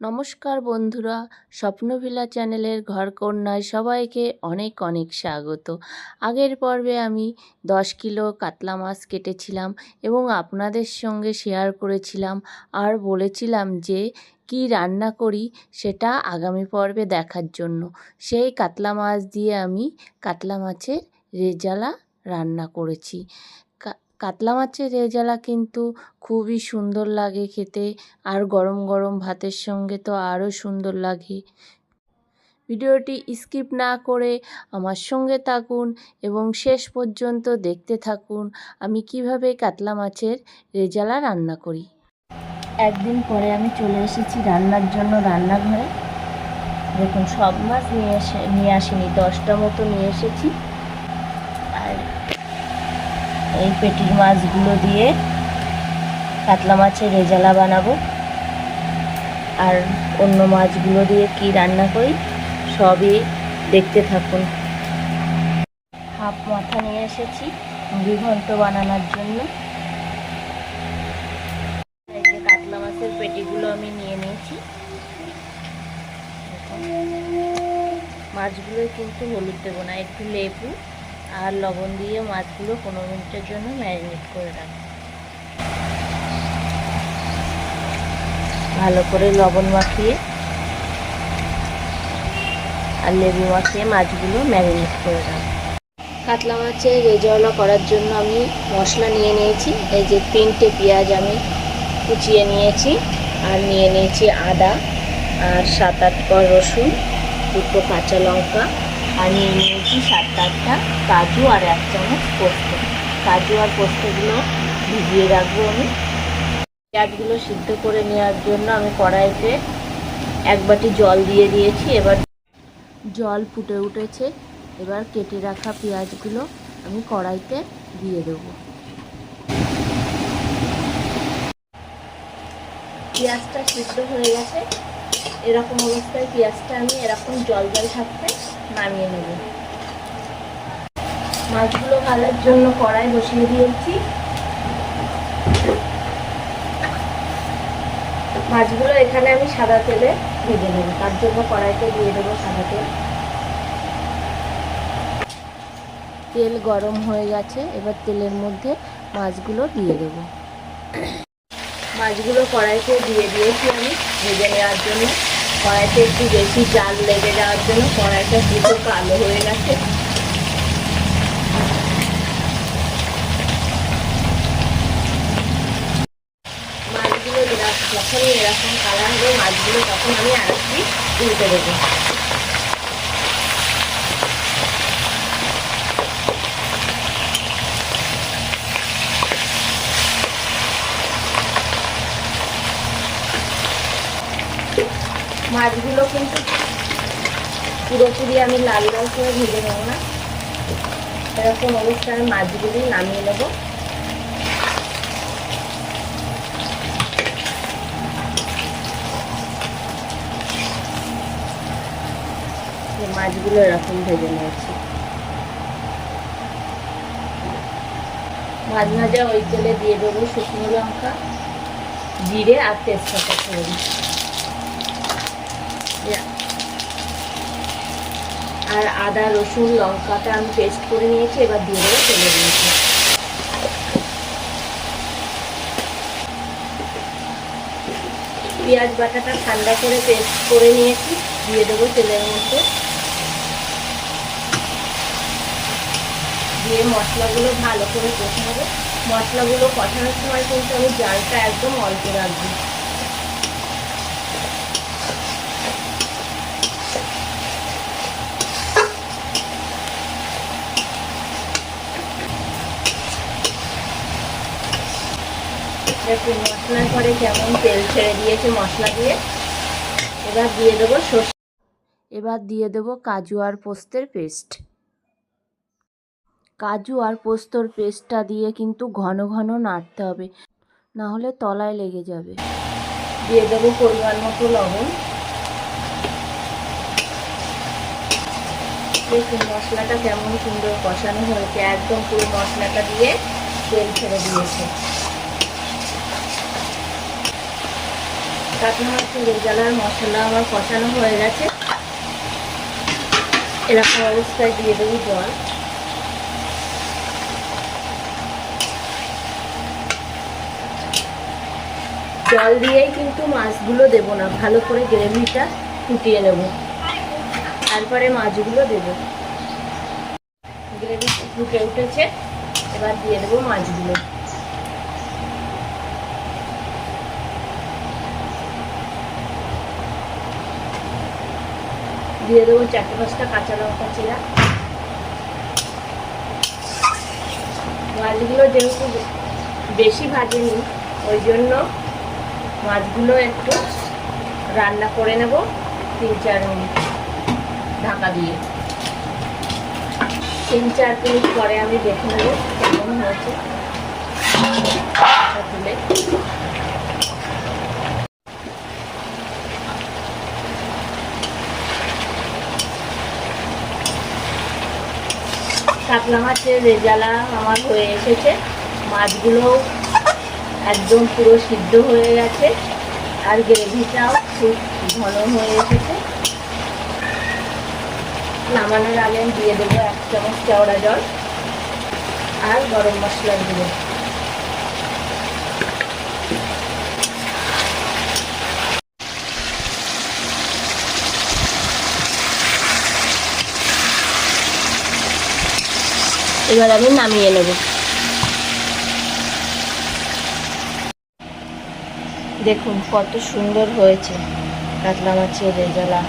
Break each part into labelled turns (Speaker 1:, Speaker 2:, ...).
Speaker 1: নমস্কার বন্ধুরা, স্বপ্নভিলা চ্যানেলের ঘরকন্যায় সবাইকে অনেক অনেক স্বাগত। আগের পর্বে আমি দশ কিলো কাতলা মাছ কেটেছিলাম এবং আপনাদের সঙ্গে শেয়ার করেছিলাম আর বলেছিলাম যে কি রান্না করি সেটা আগামী পর্বে দেখার জন্য। সেই কাতলা মাছ দিয়ে আমি কাতলা মাছের রেজালা রান্না করেছি। কাতলা মাছের রেজালা কিন্তু খুবই সুন্দর লাগে খেতে আর গরম গরম ভাতের সঙ্গে তো আরও সুন্দর লাগে। ভিডিওটি স্কিপ না করে আমার সঙ্গে থাকুন এবং শেষ পর্যন্ত দেখতে থাকুন আমি কীভাবে কাতলা মাছের রেজালা রান্না করি। একদিন পরে আমি চলে এসেছি রান্নার জন্য রান্নাঘরে। দেখুন সব মাছ নিয়ে এসে নিয়ে আসিনি, দশটা মতো নিয়ে এসেছি। এই পেটির মাছগুলো দিয়ে কাতলা মাছের রেজালা বানাবো। আর অন্য মাছগুলো দিয়ে কি রান্না করি, সবই দেখতে থাকুন। হাফ মাথা নিয়ে এসেছি মুড়ি ঘন্ট বানানোর জন্য। কাতলা মাছের পেটিগুলো আমি নিয়ে নিয়েছি। মাছগুলো কিন্তু হলুদ দেবো না, একটু লেবু। আর লবণ দিয়ে মাছগুলো পনেরো মিনিটের জন্য ম্যারিনেট করে রাখব। ভালো করে লবণ মাখিয়ে আর লেবু মাখিয়ে মাছগুলো ম্যারিনেট করে রাখব। কাতলা মাছের রেজাওলা করার জন্য আমি মশলা নিয়ে নিয়েছি, এই যে তিনটে পেঁয়াজ আমি কুচিয়ে নিয়েছি আর নিয়ে নিয়েছি আদা আর সাত আট কর রসুন, দুটো কাঁচা লঙ্কা নিয়ে নিয়েছি সাত আটটা, কাজু আর এক চামচ পোস্ত। কাজু আর পোস্তগুলো ভিজিয়ে রাখব আমি। পেঁয়াজগুলো সিদ্ধ করে নেওয়ার জন্য আমি কড়াইতে এক বাটি জল দিয়ে দিয়েছি। এবার জল ফুটে উঠেছে। এবার কেটে রাখা পেঁয়াজগুলো আমি কড়াইতে দিয়ে দেবো। পেঁয়াজটা সিদ্ধ হয়ে গেছে। এরকম অবস্থায় পেঁয়াজটা আমি এরকম জল জল থাকতে নামিয়ে নেব। মাছগুলো ভাজার জন্য কড়াই বসিয়ে দিয়েছি। মাছগুলো এখানে আমি সাদা তেলে ভেজে নেব। তার জন্য কড়াইতে দিয়ে দেবো সাদা তেল। তেল গরম হয়ে গেছে, এবার তেলের মধ্যে মাছগুলো দিয়ে দেব। মাছগুলো কড়াইতে দিয়ে দিয়েছি আমি ভেজে নেওয়ার জন্য। কড়াইতে একটু বেশি জাল লেগে যাওয়ার জন্য কড়াইটা পুরো কালো হয়ে গেছে। মাছগুলো যখনই এরকম কালার হবে, মাছগুলো তখন আমি আর একটি উল্টে দেবো। মাছগুলো কিন্তু পুরোপুরি আমি লাল লাল করে ভেজে নেব না। এরকম অবস্থায় মাছগুলি নামিয়ে নেব। মাছগুলো এরকম ভেজে নিয়েছি। মাছ ভাজা ওই তেলে দিয়ে দেবো শুকনো লঙ্কা, জিরে আর তেজপাতা ফোড়ন। আর আদা, রসুন, লঙ্কাটা আমি পেস্ট করে নিয়েছি, এবার দিয়ে দেবো তেলে দিয়েছি পেঁয়াজ বাটাটা ঠান্ডা করে পেস্ট করে নিয়েছি, দিয়ে দেবো তেলের মধ্যে। দিয়ে মশলাগুলো ভালো করে কষে কষাবো মশলাগুলো কষানোর সময় কিন্তু আমি জালটা একদম অল্প রাখব। দেখুন মশলার পরে কেমন তেল ছেড়ে দিয়েছে মশলা দিয়ে? এবার দিয়ে দেবো সর্ষে। এবার দিয়ে দেবো কাজু আর পোস্তের পেস্ট। কাজু আর পোস্তর পেস্টটা দিয়ে কিন্তু ঘন ঘন নাড়তে হবে না হলে তলায় লেগে যাবে। দিয়ে দেবো পরিমাণ মতো লবণ। দেখুন মশলাটা কেমন সুন্দর কষানো হয়েছে একদম পুরো মশলাটা দিয়ে তেল ছেড়ে দিয়েছে। কাতলা মাছের রেজালার মশলা আমার কষানো হয়ে গেছে। এরকম অবস্থায় দিয়ে দেবো জল। জল দিয়েই কিন্তু মাছগুলো দেব না, ভালো করে গ্রেভিটা ফুটিয়ে নেব। তারপরে মাছগুলো দেব। গ্রেভি ফুটে উঠেছে, এবার দিয়ে দেবো মাছগুলো। দিয়ে দেবো, চারটে পাঁচটা কাঁচা লঙ্কা চিরা। মাছগুলো যেহেতু বেশি ভাজেনি, ওই জন্য মাছগুলো একটু রান্না করে নেব, তিন চার মিনিট ঢাকা দিয়ে। তিন চার মিনিট পরে আমি দেখে নেব কেমন হয়েছে। কাতলা মাছের রেজালা আমার হয়ে এসেছে। মাছগুলো একদম পুরো সিদ্ধ হয়ে গেছে। আর গ্রেভিটাও খুব ঘন হয়ে এসেছে। নামানোর আগে দিয়ে দেবো এক চামচ কেওড়া জল আর গরম মশলা দেবো এবার আমি নামিয়ে নেব। দেখুন, কত সুন্দর হয়েছে কাতলা মাছের রেজালা।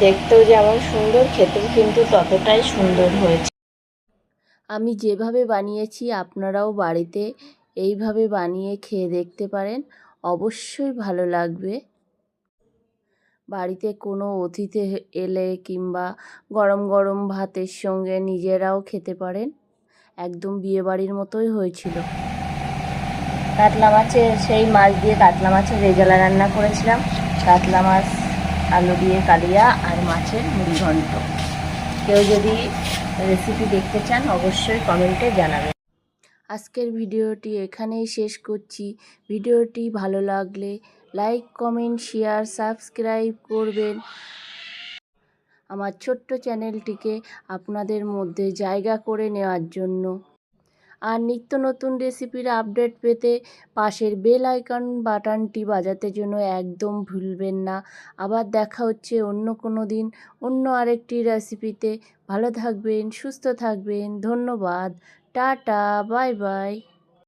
Speaker 1: দেখতেও যেমন সুন্দর, খেতেও কিন্তু ততটাই সুন্দর হয়েছে। আমি যেভাবে বানিয়েছি, আপনারাও বাড়িতে এইভাবে বানিয়ে খেয়ে দেখতে পারেন। অবশ্যই ভালো লাগবে। বাড়িতে কোনো অতিথি এলে কিংবা গরম গরম ভাতের সঙ্গে নিজেরাও খেতে পারেন? একদম বিয়েবাড়ির মতোই হয়েছিল। কাতলা মাছের সেই মাছ দিয়ে কাতলা মাছের রেজালা রান্না করেছিলাম। কাতলা মাছ আলু দিয়ে কালিয়া আর মাছের মুড়ি ঘন্ট। কেউ যদি রেসিপি দেখতে চান অবশ্যই কমেন্টে জানাবেন। আজকের ভিডিওটি এখানেই শেষ করছি। ভিডিওটি ভালো লাগলে লাইক কমেন্ট শেয়ার সাবস্ক্রাইব করবেন। আমার ছোট্ট চ্যানেলটিকে আপনাদের মধ্যে জায়গা করে নেওয়ার জন্য। আর নিত্য নতুন রেসিপির আপডেট পেতে পাশের বেল আইকন বাটনটি বাজাতে জন্য একদম ভুলবেন না। আবার দেখা হচ্ছে অন্য কোনো দিন অন্য আরেকটি রেসিপিতে। ভালো থাকবেন, সুস্থ থাকবেন। ধন্যবাদ। Tata, bye bye.